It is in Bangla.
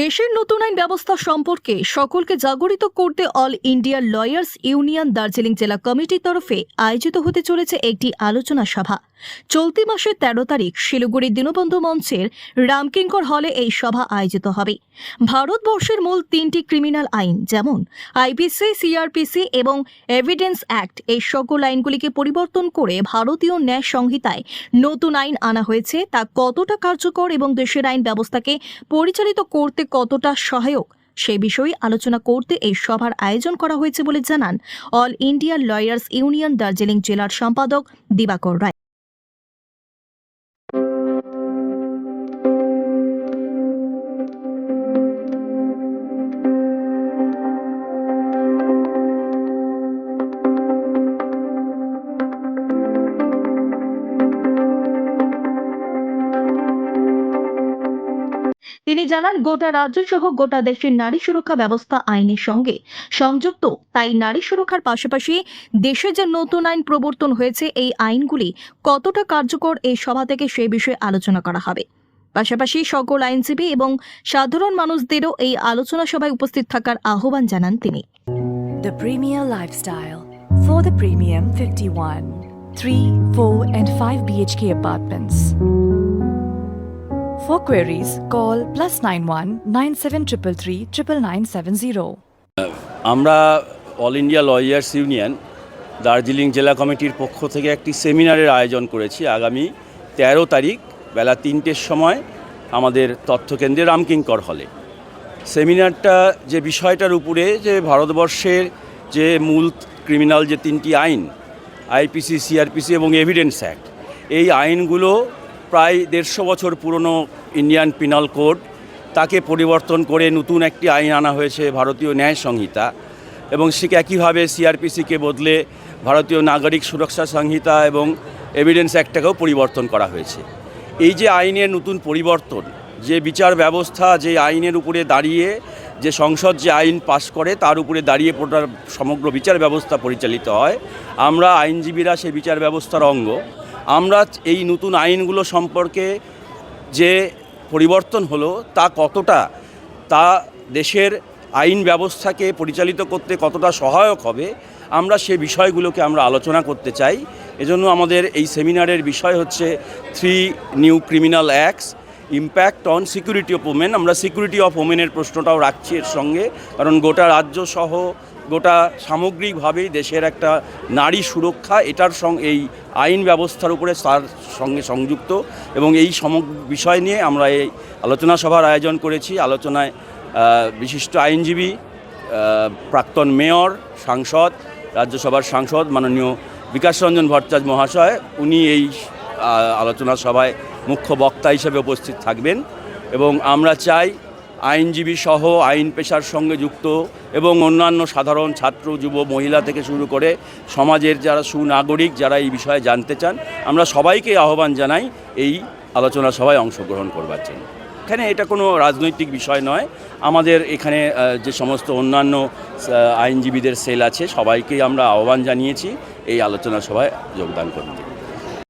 দেশের নতুন আইন ব্যবস্থা সম্পর্কে সকলকে জাগরিত করতে All India Lawyers Union Darjeeling জেলা কমিটির তরফে আয়োজিত হতে চলেছে একটি আলোচনা সভা। চলতি মাসের তেরো তারিখ শিলিগুড়ি দীনবন্ধু মঞ্চের রামকিঙ্কর হলে এই সভা আয়োজিত হবে। ভারতবর্ষের মূল তিনটি ক্রিমিনাল আইন যেমন আইপিসি, সিআরপিসি এবং এভিডেন্স অ্যাক্ট এই সকল আইনগুলিকে পরিবর্তন করে ভারতীয় ন্যায় সংহিতায় নতুন আইন আনা হয়েছে। তা কতটা কার্যকর এবং দেশের আইন ব্যবস্থাকে পরিচালিত করতে কতটা সহায়ক সে বিষয়ে আলোচনা করতে এই সভার আয়োজন করা হয়েছে বলে জানান All India Lawyers Union Darjeeling জেলার সম্পাদক দিবাকর রায়। তিনি জানান গোটা রাজ্য সহ গোটা দেশের নারী সুরক্ষা ব্যবস্থা আইনের সঙ্গে সংযুক্ত। তাই নারী সুরক্ষার পাশাপাশি দেশে যে নতুন আইন প্রবর্তন হয়েছে এই আইনগুলি কতটা কার্যকর এই সভা থেকে সে বিষয়ে আলোচনা করা হবে। পাশাপাশি সকল আইনজীবী এবং সাধারণ মানুষদেরও এই আলোচনা সভায় উপস্থিত থাকার আহ্বান জানান তিনি। The Premier Lifestyle for the Premium 51, 3, 4, and 5 BHK apartments. For queries, call plus 91 9733 99970. আমরা All India Lawyers Union Darjeeling জেলা কমিটির পক্ষ থেকে একটি সেমিনারের আয়োজন করেছি আগামী তেরো তারিখ বেলা তিনটের সময় আমাদের তথ্যকেন্দ্রে রামকিঙ্কর হলে সেমিনারটা যে বিষয়টার উপরে যে ভারতবর্ষের যে মূল ক্রিমিনাল যে তিনটি আইন আইপিসি সিআরপিসি এবং এভিডেন্স অ্যাক্ট এই আইনগুলো প্রায় দেড়শো বছর পুরনো ইন্ডিয়ান পিনাল কোড। তাকে পরিবর্তন করে নতুন একটি আইন আনা হয়েছে ভারতীয় ন্যায় সংহিতা এবং সে একইভাবে সিআরপিসিকে বদলে ভারতীয় নাগরিক সুরক্ষা সংহিতা এবং এভিডেন্স অ্যাক্টটাকেও পরিবর্তন করা হয়েছে। এই যে আইনের নতুন পরিবর্তন, যে বিচার ব্যবস্থা, যে আইনের উপরে দাঁড়িয়ে, যে সংসদ যে আইন পাশ করে, তার উপরে দাঁড়িয়ে পড়ার সমগ্র বিচার ব্যবস্থা পরিচালিত হয়, আমরা আইনজীবীরা সেই বিচার ব্যবস্থার অঙ্গ। আমরা এই নতুন আইনগুলো সম্পর্কে যে পরিবর্তন হলো, তা কতটা, তা দেশের আইন ব্যবস্থাকে পরিচালিত করতে কতটা সহায়ক হবে, আমরা সে বিষয়গুলোকে আমরা আলোচনা করতে চাই। এজন্য আমাদের এই সেমিনারের বিষয় হচ্ছে three new criminal acts, impact on security of women. আমরা সিকিউরিটি অফ ওমেনের প্রশ্নটাও রাখছি এর সঙ্গে, কারণ গোটা রাজ্য সহ গোটা সামগ্রিকভাবেই দেশের একটা নারী সুরক্ষা, এটার সঙ্গে এই আইন ব্যবস্থার উপরে তার সঙ্গে সংযুক্ত এবং এই সমগ্র বিষয় নিয়ে আমরা এই আলোচনা সভার আয়োজন করেছি। আলোচনায় বিশিষ্ট আইনজীবী প্রাক্তন মেয়র, সাংসদ, রাজ্যসভার সাংসদ মাননীয় বিকাশ রঞ্জন ভট্টাচার্য মহাশয়, উনি এই আলোচনা সভায় মুখ্য বক্তা হিসেবে উপস্থিত থাকবেন এবং আমরা চাই আইনজীবী সহ আইন পেশার সঙ্গে যুক্ত এবং অন্যান্য সাধারণ ছাত্র, যুব, মহিলা থেকে শুরু করে সমাজের যারা সুনাগরিক যারা এই বিষয়ে জানতে চান, আমরা সবাইকে আহ্বান জানাই এই আলোচনা সভায় অংশগ্রহণ করবার জন্য। এখানে এটা কোনো রাজনৈতিক বিষয় নয়। আমাদের এখানে যে সমস্ত অন্যান্য আইনজীবীদের সেল আছে সবাইকেই আমরা আহ্বান জানিয়েছি এই আলোচনা সভায় যোগদান করতে।